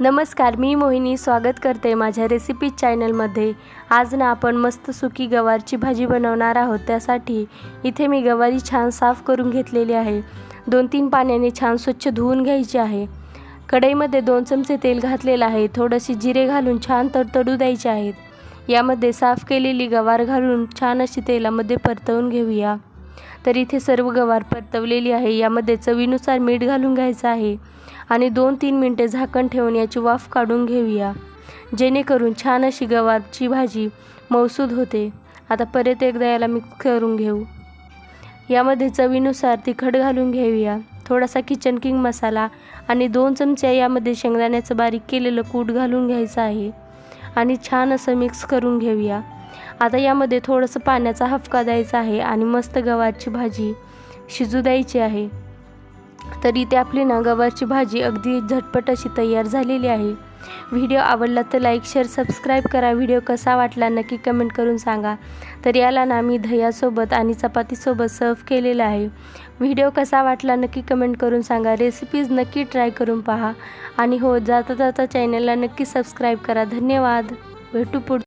नमस्कार मी मोहिनी स्वागत करते माझ्या रेसिपी चॅनलमध्ये आज ना आपण मस्त सुकी गवारची भाजी बनवणार आहोत त्यासाठी इथे मी गवारी छान साफ करून घेतलेली आहे. दोन तीन पाण्याने छान स्वच्छ धुवून घ्यायची आहे. कढईमध्ये दोन चमचे तेल घातलेलं आहे थोडेसे जिरे घालून छान तडतडू द्यायचे आहेत. यामध्ये साफ केलेली गवार घालून छान अशी तेलामध्ये परतवून घेऊया. तर इथे सर्व गवार परतवलेली आहे. यामध्ये चवीनुसार मीठ घालून घ्यायचं आहे आणि दोन तीन मिनटे झाकण ठेवून याची वाफ काढून घेऊया. जेणेकरून छान अशी गवारची भाजी मौसूद होते. आता परत एकदा याला मिक्स करून घेऊ. यामध्ये चवीनुसार तिखट घालून घेऊया. थोडासा किचन किंग मसाला आणि दोन चमचे यामध्ये शेंगदाण्याचं बारीक केलेलं कूट घालून घ्यायचं आहे. आणि छान असं मिक्स करून घेऊया. आता यामध्ये थोडंसं पाण्याचा हफका द्यायचा आहे आणि मस्त गव्हाची भाजी शिजू द्यायची आहे. तर इथे आपली ना गव्हाची भाजी अगदी झटपट अशी तयार झालेली आहे. व्हिडिओ आवडला तर लाईक शेअर सबस्क्राईब करा. व्हिडिओ कसा वाटला नक्की कमेंट करून सांगा. तर याला ना मी दह्यासोबत आणि चपातीसोबत सर्व केलेलं आहे. व्हिडिओ कसा वाटला नक्की कमेंट करून सांगा. रेसिपीज नक्की ट्राय करून पहा. आणि हो जाता जाता चॅनलला नक्की सबस्क्राईब करा. धन्यवाद. भेटू पुढ